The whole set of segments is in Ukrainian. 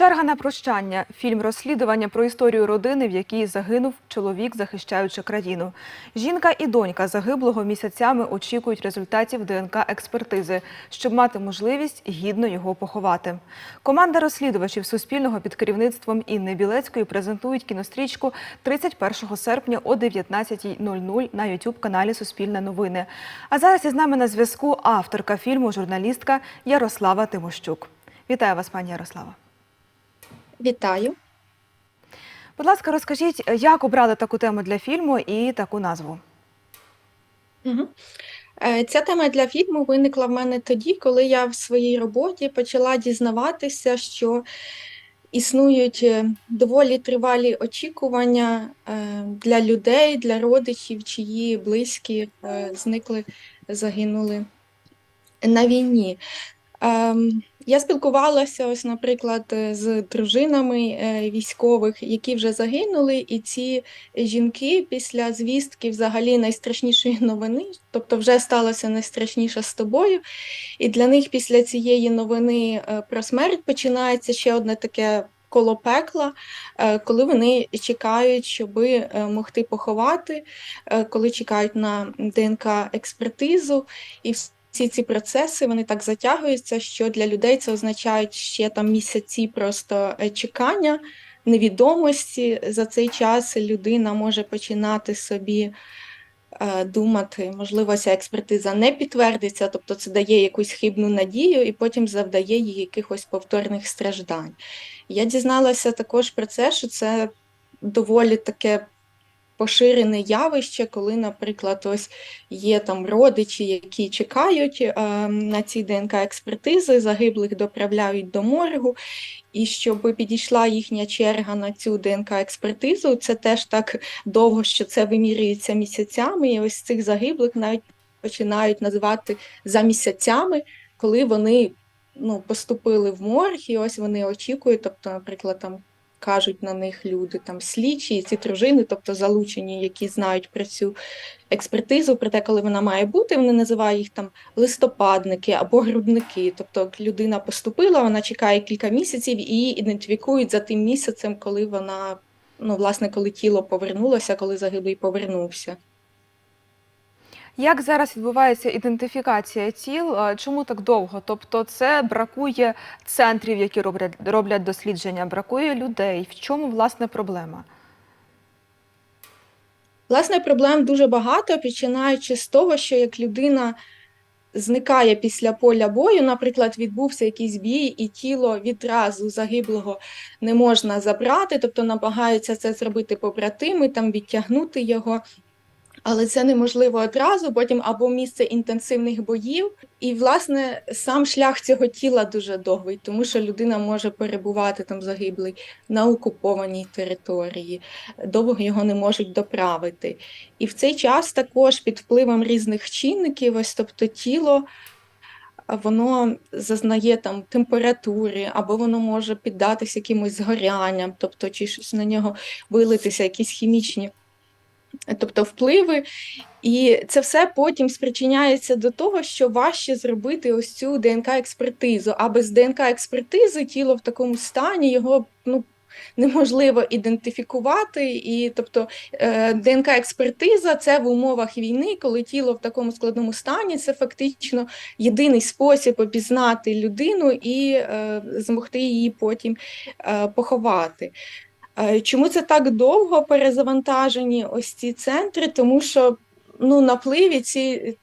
Черга на прощання. Фільм розслідування про історію родини, в якій загинув чоловік, захищаючи країну. Жінка і донька загиблого місяцями очікують результатів ДНК експертизи, щоб мати можливість гідно його поховати. Команда розслідувачів Суспільного під керівництвом Інни Білецької презентують кінострічку 31 серпня о 19.00 на youtube каналі Суспільне новини. А зараз із нами на зв'язку авторка фільму, журналістка Ярослава Тимощук. Вітаю вас, пані Ярослава. Вітаю. Будь ласка, розкажіть, як обрали таку тему для фільму і таку назву? Угу. Ця тема для фільму виникла в мене тоді, коли я в своїй роботі почала дізнаватися, що існують е, доволі тривалі очікування е, для людей, для родичів, чиї близькі зникли, загинули на війні. Я спілкувалася, ось, наприклад, е, з дружинами е, військових, які вже загинули, і ці жінки після звістки взагалі найстрашнішої новини, тобто вже сталося найстрашніше з тобою. І для них після цієї новини е, про смерть починається ще одне таке. Коло пекла, коли вони чекають, щоб могти поховати, коли чекають на ДНК-експертизу, і всі ці процеси вони так затягуються, що для людей це означають ще там місяці просто е, чекання, невідомості. За цей час людина може починати собі е, думати, можливо, ця експертиза не підтвердиться, тобто це дає якусь хибну надію і потім завдає їй якихось повторних страждань. Я дізналася також про це, що це доволі таке поширене явище, коли, наприклад, ось є там родичі, які чекають е, на ці ДНК-експертизи, загиблих доправляють до моргу, і щоб підійшла їхня черга на цю ДНК-експертизу, це теж так довго, що це вимірюється місяцями, і ось цих загиблих навіть починають називати за місяцями, коли вони ну, поступили в морг, і ось вони очікують, тобто, наприклад, там кажуть на них люди, там слідчі, і ці дружини, тобто залучені, які знають про цю експертизу, про те, коли вона має бути, вони називають їх там листопадники або грудники. Тобто людина поступила, вона чекає кілька місяців і її ідентифікують за тим місяцем, коли вона, ну, власне, коли тіло повернулося, коли загиблий повернувся. Як зараз відбувається ідентифікація тіл? Чому так довго? Тобто, це бракує центрів, які роблять роблять дослідження, бракує людей. В чому власне проблема? Власне, проблем дуже багато, починаючи з того, що як людина зникає після поля бою, наприклад, відбувся якийсь бій, і тіло відразу загиблого не можна забрати, тобто намагаються це зробити побратими, там відтягнути його. Але це неможливо одразу, потім або місце інтенсивних боїв, і власне сам шлях цього тіла дуже довгий, тому що людина може перебувати там загиблий на окупованій території, довго його не можуть доправити. І в цей час також під впливом різних чинників, ось тобто тіло. Воно зазнає там температури, або воно може піддатися якимось згорянням, тобто чи щось на нього вилитися, якісь хімічні тобто впливи, і це все потім спричиняється до того, що важче зробити ось цю ДНК-експертизу. А без ДНК-експертизи тіло в такому стані його ну. Неможливо ідентифікувати, і тобто е, ДНК-експертиза це в умовах війни, коли тіло в такому складному стані, це фактично єдиний спосіб опізнати людину і е, змогти її потім е, поховати. Е, чому це так довго перезавантажені ось ці центри? Тому що ну, напливі ці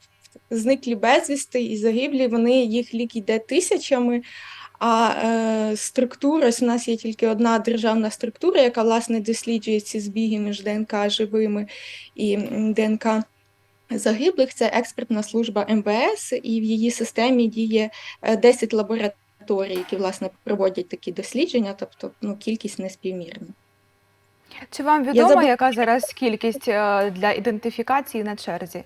зниклі безвісти і загиблі, вони їх лік йде тисячами. А е, структура, ось у нас є тільки одна державна структура, яка власне досліджує ці збіги між ДНК живими і ДНК загиблих. Це експертна служба МВС, і в її системі діє 10 е, лабораторій, які власне проводять такі дослідження, тобто ну, кількість неспівмірна. Чи вам відомо, заб... яка зараз кількість е, для ідентифікації на черзі?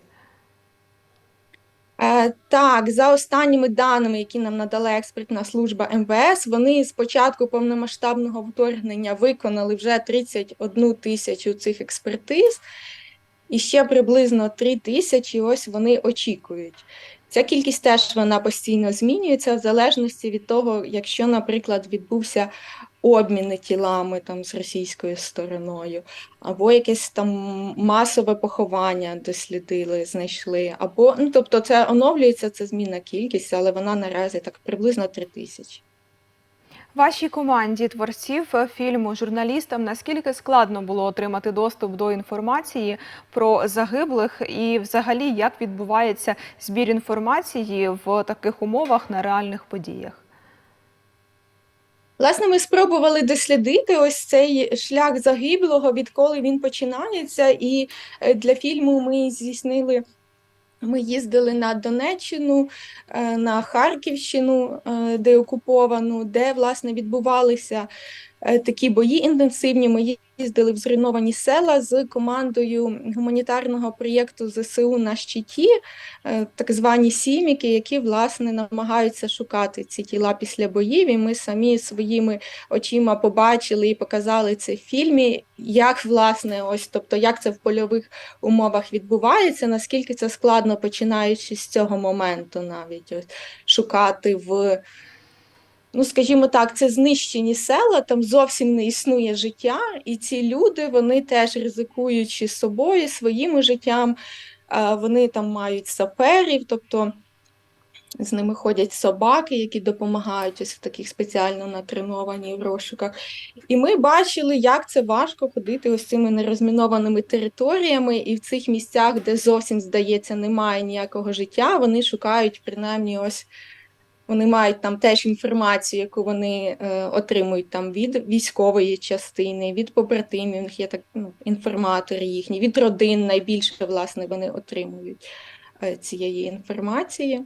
Е, так, за останніми даними, які нам надала експертна служба МВС, вони з початку повномасштабного вторгнення виконали вже 31 тисячу цих експертиз, і ще приблизно 3 тисячі ось вони очікують. Ця кількість теж вона постійно змінюється в залежності від того, якщо, наприклад, відбувся обміни тілами там з російською стороною, або якесь там масове поховання дослідили, знайшли. Або ну тобто, це оновлюється, це змінна кількість, але вона наразі так приблизно три тисячі. Вашій команді творців фільму журналістам наскільки складно було отримати доступ до інформації про загиблих, і взагалі як відбувається збір інформації в таких умовах на реальних подіях? Власне, ми спробували дослідити ось цей шлях загиблого, відколи він починається. І е, для фільму ми здійснили. Ми їздили на Донеччину, е, на Харківщину, е, де окуповану, де власне відбувалися такі бої інтенсивні. Ми їздили в зруйновані села з командою гуманітарного проєкту ЗСУ на щиті, е, так звані сіміки, які власне намагаються шукати ці тіла після боїв. І ми самі своїми очима побачили і показали це в фільмі, як власне, ось тобто, як це в польових умовах відбувається, наскільки це складно, починаючи з цього моменту, навіть ось шукати в. Ну, скажімо так, це знищені села, там зовсім не існує життя, і ці люди вони теж ризикуючи собою, своїм життям, вони там мають саперів, тобто з ними ходять собаки, які допомагають ось в таких спеціально натреновані розшуках. І ми бачили, як це важко ходити ось цими нерозмінованими територіями, і в цих місцях, де зовсім здається, немає ніякого життя, вони шукають принаймні ось. Вони мають там теж інформацію, яку вони е, отримують там від військової частини, від побратимів, у них є так ну, інформатори їхні, від родин найбільше власне вони отримують е, цієї інформації.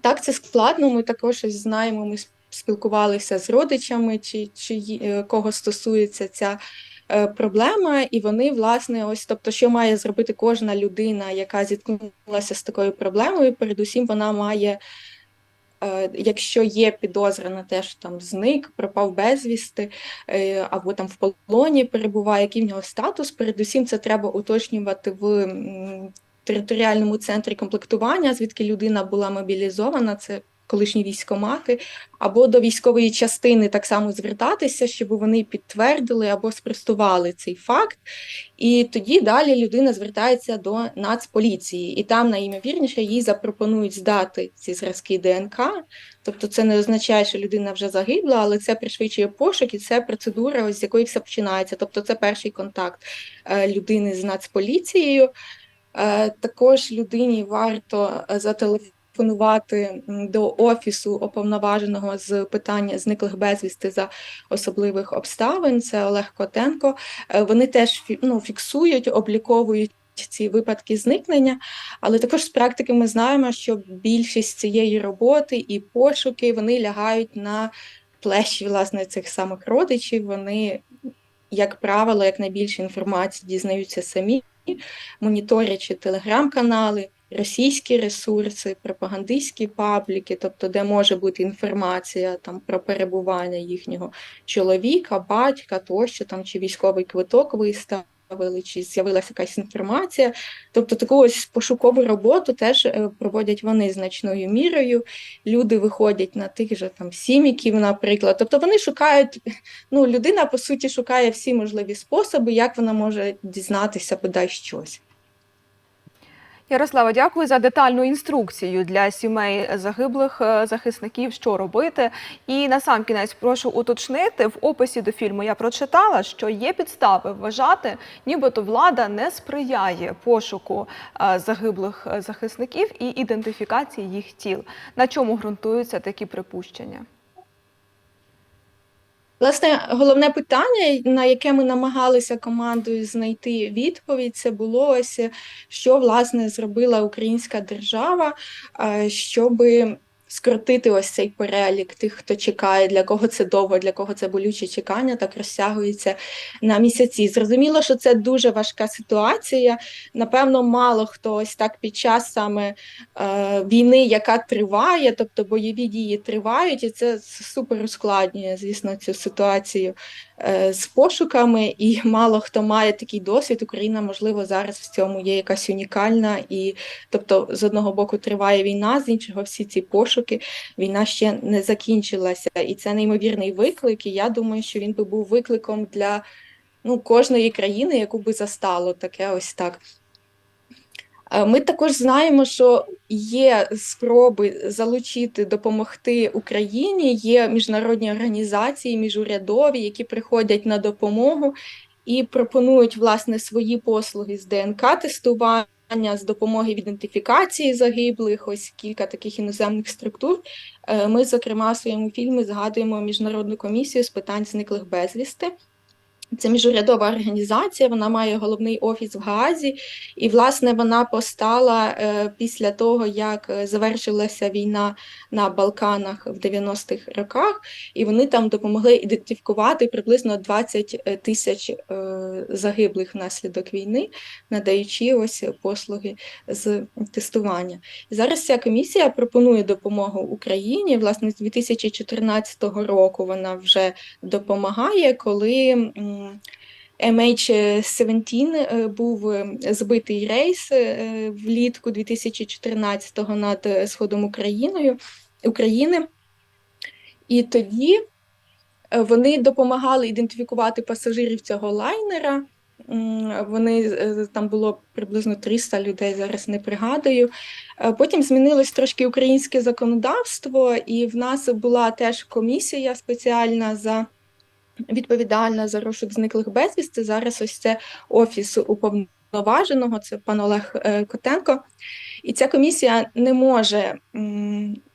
Так, це складно. Ми також ось знаємо, ми спілкувалися з родичами, чи, чи е, кого стосується ця е, проблема, і вони, власне, ось тобто, що має зробити кожна людина, яка зіткнулася з такою проблемою, передусім вона має. Е, Якщо є підозра на те, що там зник, пропав безвісти, е, або там в полоні перебуває, який в нього статус, передусім це треба уточнювати в територіальному центрі комплектування, звідки людина була мобілізована, це колишні військомати, або до військової частини так само звертатися, щоб вони підтвердили або спростували цей факт. І тоді далі людина звертається до Нацполіції, і там найімовірніше їй запропонують здати ці зразки ДНК. Тобто це не означає, що людина вже загибла, але це пришвидшує пошук, і це процедура, ось з якої все починається. Тобто це перший контакт е, людини з Нацполіцією. Е, Також людині варто е, зателефонувати м, до офісу уповноваженого з питання зниклих безвісти за особливих обставин. Це Олег Котенко. Е, Вони теж ну, фіксують, обліковують. Ці випадки зникнення, але також з практики ми знаємо, що більшість цієї роботи і пошуки вони лягають на плечі власне цих самих родичів. Вони, як правило, як найбільше інформації дізнаються самі, моніторячи телеграм-канали, російські ресурси, пропагандистські пабліки, тобто де може бути інформація там про перебування їхнього чоловіка, батька тощо там чи військовий квиток виставили, чи з'явилася якась інформація. Тобто таку ось пошукову роботу теж е, проводять вони значною мірою. Люди виходять на тих же там сіміків, наприклад. Тобто вони шукають, ну людина по суті шукає всі можливі способи, як вона може дізнатися бодай щось. Ярослава, дякую за детальну інструкцію для сімей загиблих е, захисників, що робити. І насамкінець прошу уточнити в описі до фільму. Я прочитала, що є підстави вважати, нібито влада не сприяє пошуку е, загиблих е, захисників і ідентифікації їх тіл. На чому ґрунтуються такі припущення? Власне, головне питання, на яке ми намагалися командою знайти відповідь, це було ось що власне зробила українська держава, щоб скоротити ось цей перелік тих, хто чекає, для кого це довго, для кого це болюче чекання, так розтягується на місяці. Зрозуміло, що це дуже важка ситуація. Напевно, мало хто ось так під час саме е, війни, яка триває, тобто бойові дії тривають, і це супер ускладнює, звісно, цю ситуацію з пошуками, і мало хто має такий досвід. Україна, можливо, зараз в цьому є якась унікальна, і тобто, з одного боку триває війна, з іншого всі ці пошуки. Війна ще не закінчилася, і це неймовірний виклик. І я думаю, що він би був викликом для ну, кожної країни, яку би застало таке ось так. Е, Ми також знаємо, що є спроби залучити, допомогти Україні. Є міжнародні організації, міжурядові, які приходять на допомогу і пропонують власне свої послуги з ДНК-тестування, з допомоги в ідентифікації загиблих. Ось кілька таких іноземних структур. Е, Ми, зокрема, в своєму фільмі згадуємо міжнародну комісію з питань зниклих безвісти. Це міжурядова організація, вона має головний офіс в Гаазі, і, власне, вона постала е, після того, як е, завершилася війна на Балканах в 90-х роках, і вони там допомогли ідентифікувати приблизно 20 тисяч е, загиблих внаслідок війни, надаючи ось послуги з тестування. І зараз ця комісія пропонує допомогу Україні. Власне, з 2014 року вона вже допомагає, коли MH17 е, був е, збитий рейс е, влітку 2014-го над сходом Україною, України. І тоді вони допомагали ідентифікувати пасажирів цього лайнера. Вони там було приблизно 300 людей, зараз не пригадую. Потім змінилось трошки українське законодавство, і в нас була теж комісія спеціальна за відповідальна за розшук зниклих безвісти. Зараз ось це офіс уповноваженого, це пан Олег е, Котенко. І ця комісія не може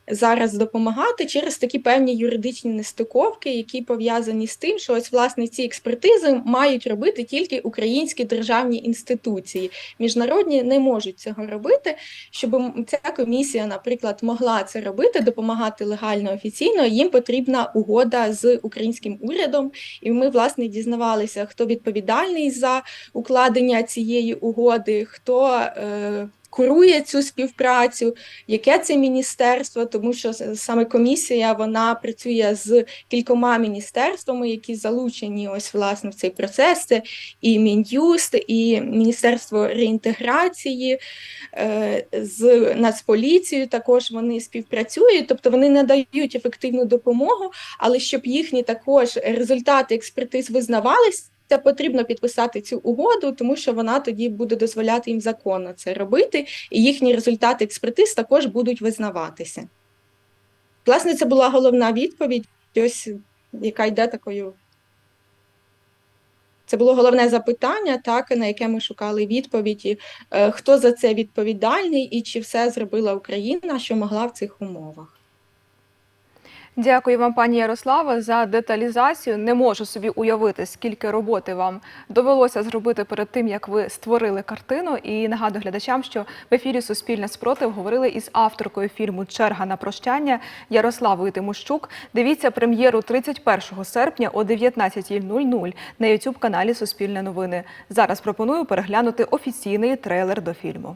зараз допомагати через такі певні юридичні нестиковки, які пов'язані з тим, що ось власне ці експертизи мають робити тільки українські державні інституції. Міжнародні не можуть цього робити. Щоб ця комісія, наприклад, могла це робити, допомагати легально офіційно, їм потрібна угода з українським урядом. І ми власне дізнавалися, хто відповідальний за укладення цієї угоди, хто е, курує цю співпрацю, яке це міністерство, тому що саме комісія вона працює з кількома міністерствами, які залучені ось власне в цей процес. Це і Мін'юст, і Міністерство реінтеграції. е, З Нацполіцією також вони співпрацюють, тобто вони надають ефективну допомогу, але щоб їхні також результати експертиз визнавалися, це потрібно підписати цю угоду, тому що вона тоді буде дозволяти їм законно це робити, і їхні результати експертиз також будуть визнаватися. Власне, це була головна відповідь, ось яка йде такою. Це було головне запитання, так, на яке ми шукали відповіді, е, хто за це відповідальний і чи все зробила Україна, що могла в цих умовах. Дякую вам, пані Ярослава, за деталізацію. Не можу собі уявити, скільки роботи вам довелося зробити перед тим, як ви створили картину. І нагадую глядачам, що в ефірі Суспільне спротив говорили із авторкою фільму Черга на прощання Ярославою Тимощук. Дивіться прем'єру 31 серпня о 19.00 на youtube каналі Суспільне новини. Зараз пропоную переглянути офіційний трейлер до фільму.